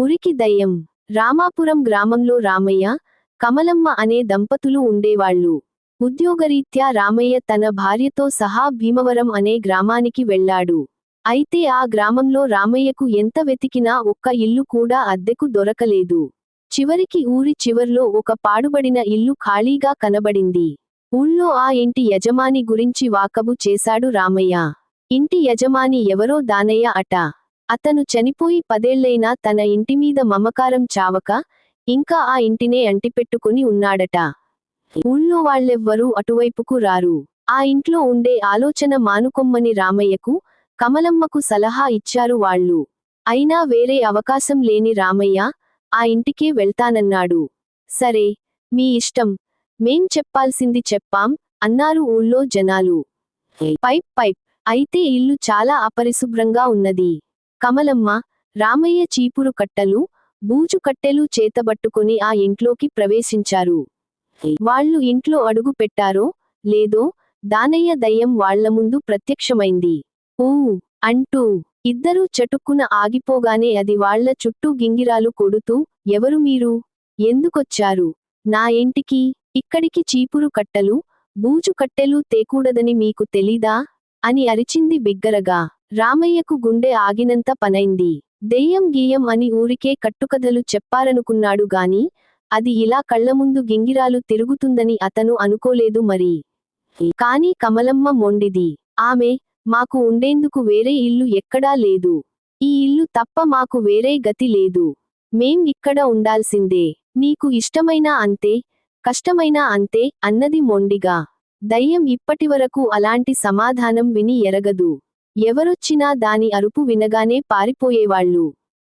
మురికి దయ్యం. రామాపురం గ్రామంలో రామయ్య కమలమ్మ అనే దంపతులు ఉండేవాళ్ళు. ఉద్యోగరీత్యా రామయ్య తన భార్యతో సహా భీమవరం అనే గ్రామానికి వెళ్ళాడు. అయితే ఆ గ్రామంలో రామయ్యకు ఎంత వెతికినా ఒక్క ఇల్లు కూడా అద్దెకు దొరకలేదు. చివరికి ఊరి చివర్లో ఒక పాడుబడిన ఇల్లు ఖాళీగా కనబడింది. ఊళ్ళో ఆ ఇంటి యజమాని గురించి వాకబు చేశాడు రామయ్య. ఇంటి యజమాని ఎవరో దానయ్య అట. అతను చనిపోయి పదేళ్ళైనా తన ఇంటిమీద మమకారం చావక ఇంకా ఆ ఇంటినే అంటిపెట్టుకుని ఉన్నాడట. ఊళ్ళో వాళ్ళెవ్వరూ అటువైపుకు రారు. ఆ ఇంట్లో ఉండే ఆలోచన మానుకొమ్మని రామయ్యకు కమలమ్మకు సలహా ఇచ్చారు వాళ్ళు. అయినా వేరే అవకాశం లేని రామయ్య ఆ ఇంటికే వెళ్తానన్నాడు. సరే మీ ఇష్టం. మేం చెప్పాల్సింది చెప్పాం అన్నారు ఊళ్ళో జనాలు. Pipe pipe. అయితే ఇల్లు చాలా అపరిశుభ్రంగా ఉన్నది. కమలమ్మ రామయ్య చీపురు కట్టలు బూజు కట్టెలు చేతబట్టుకుని ఆ ఇంట్లోకి ప్రవేశించారు. వాళ్ళు ఇంట్లో అడుగు పెట్టారో లేదో దానయ్య దయ్యం వాళ్ళ ముందు ప్రత్యక్షమైంది. ఊ అంటూ ఇద్దరూ చటుక్కున ఆగిపోగానే అది వాళ్ళ చుట్టూ గింగిరాలు కొడుతూ ఎవరు మీరు? ఎందుకొచ్చారు? నా ఇంటికి ఇక్కడికి చీపురు కట్టలు బూజు కట్టెలు తేకూడదని మీకు తెలీదా? అని అరిచింది బిగ్గరగా. రామయ్యకు గుండె ఆగినంత పనైంది. దెయ్యం గీయం అని ఊరికే కట్టుకథలు చెప్పారనుకున్నాడు గాని అది ఇలా కళ్ళముందు గింగిరాలు తిరుగుతుందని అతను అనుకోలేదు మరి. కాని కమలమ్మ మొండిది. ఆమె మాకు ఉండేందుకు వేరే ఇల్లు ఎక్కడా లేదు. ఈ ఇల్లు తప్ప మాకు వేరే గతి లేదు. మేం ఇక్కడ ఉండాల్సిందే. నీకు ఇష్టమైనా అంతే కష్టమైనా అంతే అన్నది మొండిగా. దయ్యం ఇప్పటివరకు అలాంటి సమాధానం విని ఎరగదు. ఎవరొచ్చినా దాని అరుపు వినగానే పారిపోయేవాళ్ళు.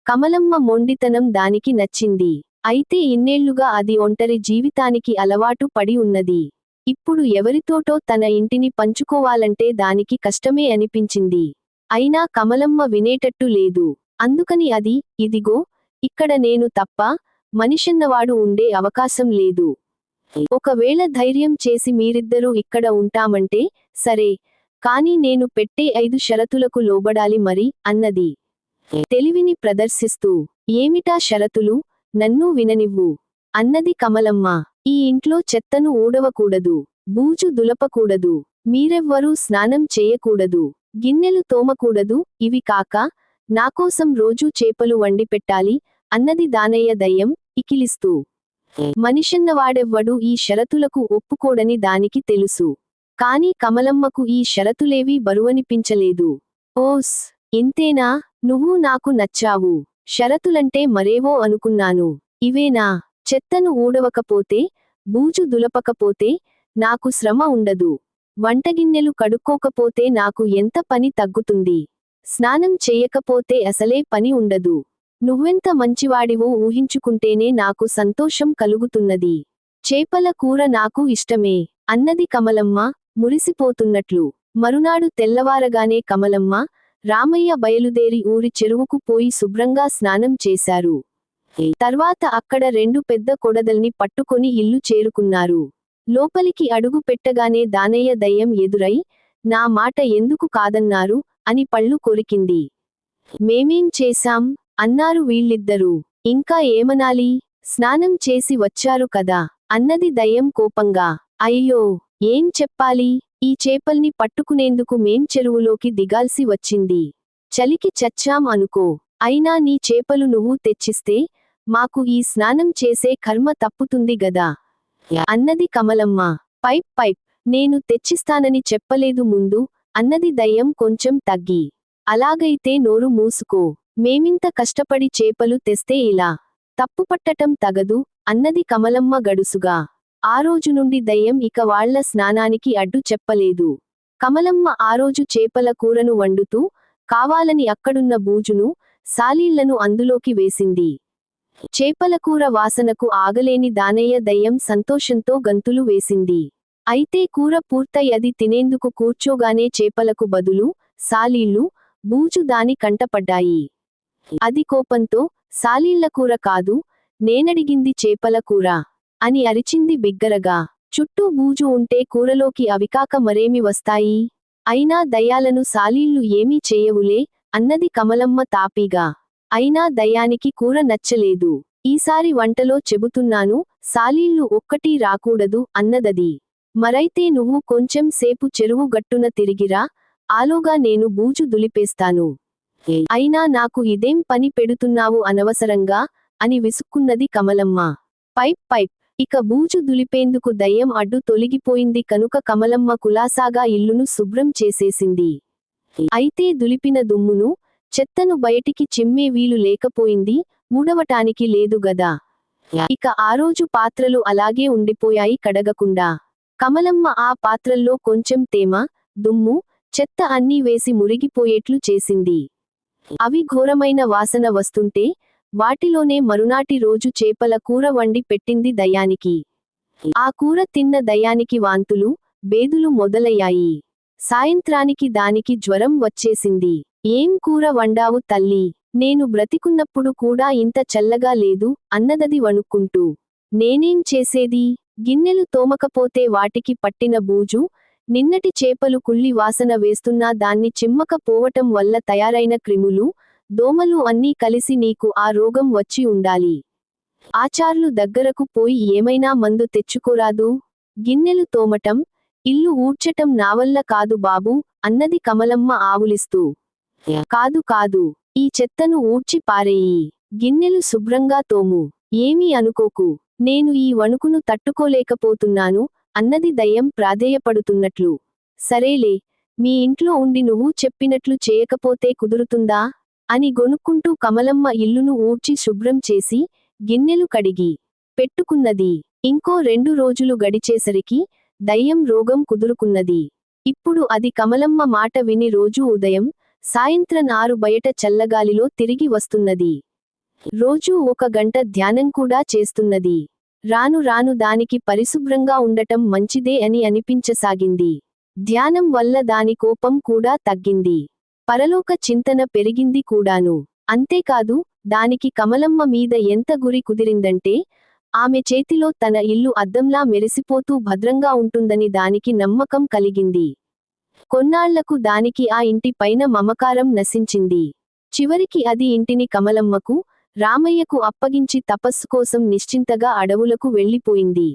కమలమ్మ మొండితనం దానికి నచ్చింది. అయితే ఇన్నేళ్ళుగా అది ఒంటరి జీవితానికి అలవాటు పడి ఉన్నది. ఇప్పుడు ఎవరితోటో తన ఇంటిని పంచుకోవాలంటే దానికి కష్టమే అనిపించింది. అయినా కమలమ్మ వినేటట్టు లేదు. అందుకని అది ఇదిగో ఇక్కడ నేను తప్ప మనిషన్నవాడు ఉండే అవకాశం లేదు. ఒకవేళ ధైర్యం చేసి మీరిద్దరూ ఇక్కడ ఉంటామంటే సరే కానీ నేను పెట్టే ఐదు షరతులకు లోబడాలి మరి అన్నది. తెలివిని ప్రదర్శిస్తూ ఏమిటా షరతులు? నన్ను విననివ్వు అన్నది కమలమ్మ. ఈ ఇంట్లో చెత్తను ఊడవకూడదు బూజు దులపకూడదు మీరెవ్వరూ స్నానం చేయకూడదు గిన్నెలు తోమకూడదు ఇవి కాక నాకోసం రోజూ చేపలు వండి పెట్టాలి అన్నది దానయ్య దయ్యం ఇకిలిస్తూ. మనిషన్నవాడెవ్వడూ ఈ షరతులకు ఒప్పుకోడని దానికి తెలుసు. కాని కమలమ్మకు ఈ షరతులేవీ బరువనిపించలేదు. ఓస్ ఇంతేనా? నువ్వు నాకు నచ్చావు. షరతులంటే మరేవో అనుకున్నాను. ఇవేనా? చెత్తను ఊడవకపోతే బూజు దులపకపోతే నాకు శ్రమ ఉండదు. వంటగిన్నెలు కడుక్కోకపోతే నాకు ఎంత పని తగ్గుతుంది. స్నానం చేయకపోతే అసలే పని ఉండదు. నువ్వెంత మంచివాడివో ఊహించుకుంటేనే నాకు సంతోషం కలుగుతున్నది. చేపల కూర నాకు ఇష్టమే అన్నది కమలమ్మ మురిసిపోతున్నట్లు. మరునాడు తెల్లవారగానే కమలమ్మ రామయ్య బయలుదేరి ఊరి చెరువుకు పోయి శుభ్రంగా స్నానం చేశారు. తర్వాత అక్కడ రెండు పెద్ద కొడదల్ని పట్టుకొని ఇల్లు చేరుకున్నారు. లోపలికి అడుగు పెట్టగానే దానయ్య దయ్యం ఎదురై నా మాట ఎందుకు కాదన్నారు? అని పళ్ళు కొరికింది. మేమేం చేశాం? అన్నారు వీళ్ళిద్దరూ. ఇంకా ఏమనాలి? స్నానం చేసి వచ్చారు కదా? అన్నది దయ్యం కోపంగా. అయ్యో! ఏం చెప్పాలి? ఈ చేపల్ని పట్టుకునేందుకు మేం చెరువులోకి దిగాల్సి వచ్చింది. చలికి చచ్చాం అనుకో. అయినా నీ చేపలు నువ్వు తెచ్చిస్తే మాకు ఈ స్నానం చేసే కర్మ తప్పుతుంది గదా. అన్నది కమలమ్మ. Pipe pipe. నేను తెచ్చిస్తానని చెప్పలేదు ముందు అన్నది దయ్యం కొంచెం తగ్గి. అలాగైతే నోరు మూసుకో. మేమింత కష్టపడి చేపలు తెస్తే ఇలా తప్పుపట్టటం తగదు అన్నది కమలమ్మ గడుసుగా. ఆ రోజు నుండి దయ్యం ఇక వాళ్ళ స్నానానికి అడ్డు చెప్పలేదు. కమలమ్మ ఆ రోజు చేపల కూరను వండుతూ కావాలని అక్కడున్న బూజును సాలీళ్ళను అందులోకి వేసింది. చేపల కూర వాసనకు ఆగలేని దానయ్య దయ్యం సంతోషంతో గంతులు వేసింది. అయితే కూర పూర్తయి అది తినేందుకు కూర్చోగానే చేపలకు బదులు సాలీళ్ళు బూజు దాని కంటపడ్డాయి. అది కోపంతో సాలీళ్ళ కూర కాదు నేనడిగింది చేపల కూర. అని అరిచింది బిగ్గరగా. చుట్టూ బూజు ఉంటే కూరలోకి అవికాక మరేమి వస్తాయి? అయినా దయ్యాలను సాలీళ్ళు ఏమీ చేయవులే అన్నది కమలమ్మ తాపీగా. అయినా దయ్యానికి కూర నచ్చలేదు. ఈసారి వంటలో చెబుతున్నాను సాలీళ్ళు ఒక్కటీ రాకూడదు అన్నదది. మరైతే నువ్వు కొంచెం సేపు చెరువు గట్టున తిరిగిరా ఆలోగా నేను బూజు దులిపేస్తాను. అయినా నాకు ఇదేం పని పెడుతున్నావు అనవసరంగా అని విసుక్కున్నది కమలమ్మ. Pipe pipe. ఇక బూజు దులిపేందుకు దయ్యం అడ్డు తొలగిపోయింది కనుక కమలమ్మ కులాసాగా ఇల్లును శుభ్రం చేసేసింది. అయితే దులిపిన దుమ్మును చెత్తను బయటికి చిమ్మే వీలు లేకపోయింది ఊడవటానికి లేదు గదా. ఇక ఆ రోజు పాత్రలు అలాగే ఉండిపోయాయి కడగకుండా. కమలమ్మ ఆ పాత్రల్లో కొంచెం తేమ దుమ్ము చెత్త అన్నీ వేసి మురిగిపోయేట్లు చేసింది. అవి ఘోరమైన వాసన వస్తుంటే వాటిలోనే మరునాటి రోజు చేపల కూర వండి పెట్టింది దయానికి. ఆ కూర తిన్న దయానికి వాంతులు బేదులు మొదలయ్యాయి. సాయంత్రానికి దానికి జ్వరం వచ్చేసింది. ఏం కూర వండావు తల్లి? నేను బ్రతికున్నప్పుడు కూడా ఇంత చల్లగా లేదు అన్నదది వణుక్కుంటూ. నేనేం చేసేది? గిన్నెలు తోమకపోతే వాటికి పట్టిన బూజు నిన్నటి చేపలు కుళ్ళి వాసన వేస్తున్నా దాన్ని చిమ్మకపోవటం వల్ల తయారైన క్రిములు దోమలు అన్నీ కలిసి నీకు ఆ రోగం వచ్చి ఉండాలి. ఆచార్లు దగ్గరకు పోయి ఏమైనా మందు తెచ్చుకోరాదు? గిన్నెలు తోమటం ఇల్లు ఊడ్చటం నావల్ల కాదు బాబూ అన్నది కమలమ్మ ఆవులిస్తూ. కాదు కాదు ఈ చెత్తను ఊడ్చి పారేయి. గిన్నెలు శుభ్రంగా తోము. ఏమీ అనుకోకు. నేను ఈ వణుకును తట్టుకోలేకపోతున్నాను అన్నది దయ్యం ప్రాధేయపడుతున్నట్లు. సరేలే మీ ఇంట్లో ఉండి నువ్వు చెప్పినట్లు చేయకపోతే కుదురుతుందా? అని గొనుక్కుంటూ కమలమ్మ ఇల్లును ఊడ్చి శుభ్రం చేసి గిన్నెలు కడిగి పెట్టుకున్నది. ఇంకో రెండు రోజులు గడిచేసరికి దయ్యం రోగం కుదురుకున్నది. ఇప్పుడు అది కమలమ్మ మాట విని రోజూ ఉదయం సాయంత్రం ఆరు బయట చల్లగాలిలో తిరిగి వస్తున్నది. రోజూ ఒక గంట ధ్యానం కూడా చేస్తున్నది. రాను రాను దానికి పరిశుభ్రంగా ఉండటం మంచిదే అని అనిపించసాగింది. ధ్యానం వల్ల దాని కోపం కూడా తగ్గింది. పరలోక చింతన పెరిగింది కూడాను. అంతేకాదు దానికి కమలమ్మ మీద ఎంత గురి కుదిరిందంటే ఆమె చేతిలో తన ఇల్లు అద్దంలా మెరిసిపోతూ భద్రంగా ఉంటుందని దానికి నమ్మకం కలిగింది. కొన్నాళ్ళకు దానికి ఆ ఇంటి పైన మమకారం నశించింది. చివరికి అది ఇంటిని కమలమ్మకు రామయ్యకు అప్పగించి తపస్సు కోసం నిశ్చింతగా అడవులకు వెళ్ళిపోయింది.